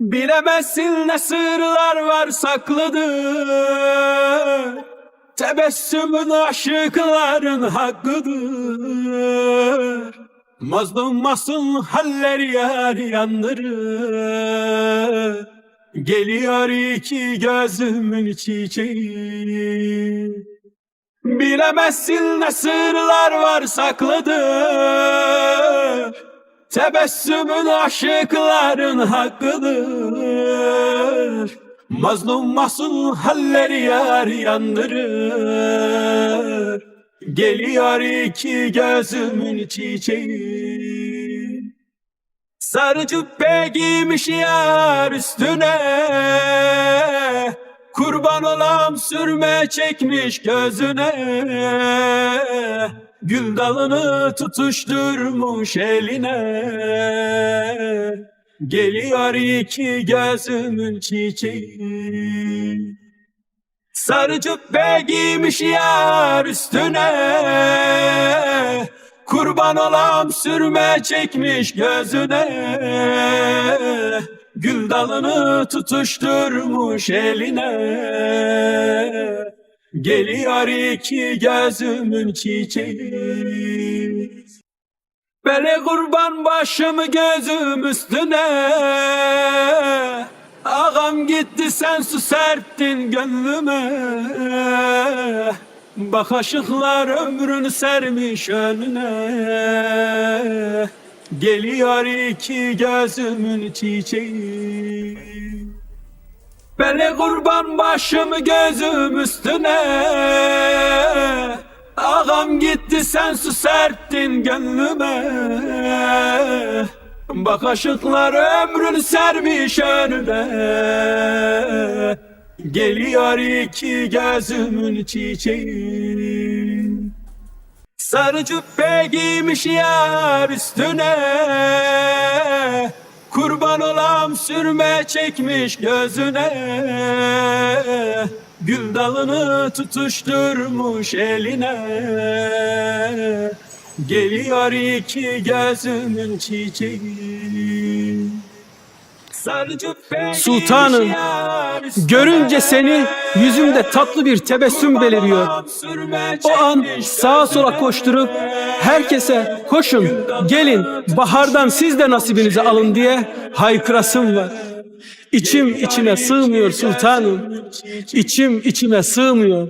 Bilemezsin ne sırlar var saklıdır Tebessümün aşıkların hakkıdır. Mazlum masum haller yar yandırır. Geliyor iki gözümün çiçeği. Bilemezsin ne sırlar var saklıdır Tebessümün aşıkların hakkıdır. Mazlum masum halleri yar yandırır. Geliyor iki gözümün çiçeği. Sarı cübbe giymiş yar üstüne. Kurban olam sürme çekmiş gözüne Gül dalını tutuşturmuş eline. Geliyor iki gözümün çiçeği. Sarı cübbe giymiş yar üstüne. Kurban olam sürme çekmiş gözüne. Gül dalını tutuşturmuş eline Geliyor iki gözümün çiçeği. Bele kurban başımı gözüm üstüne. Ağam gitti sen su serptin gönlüme. Bak aşıklar ömrünü sermiş önüne. Geliyor iki gözümün çiçeği Bele kurban başımı gözüm üstüne. Ağam gitti sen su serptin gönlüme. Bak aşıklar ömrünü sermiş önüne. Geliyor iki gözümün çiçeği. Sarı cübbe giymiş yar üstüne Kurban olam sürme çekmiş gözüne. Gül dalını tutuşturmuş eline. Geliyor iki gözümün çiçeği Sultanım, görünce seni yüzümde tatlı bir tebessüm beliriyor. O an sağa sola koşturup herkese koşun, gelin, bahardan siz de nasibinizi alın diye haykırasım var. İçim içime sığmıyor sultanım. İçim içime sığmıyor.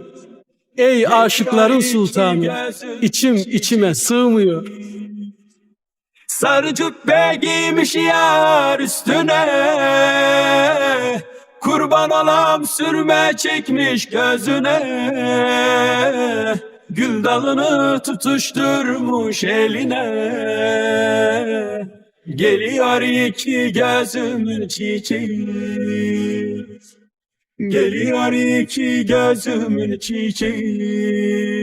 Ey aşıkların sultanı, içim içime sığmıyor. Sarı cübbe giymiş yar üstüne. Kurban olam sürme çekmiş gözüne. Gül dalını tutuşturmuş eline. Geliyor iki gözümün çiçeği. Geliyor iki gözümün çiçeği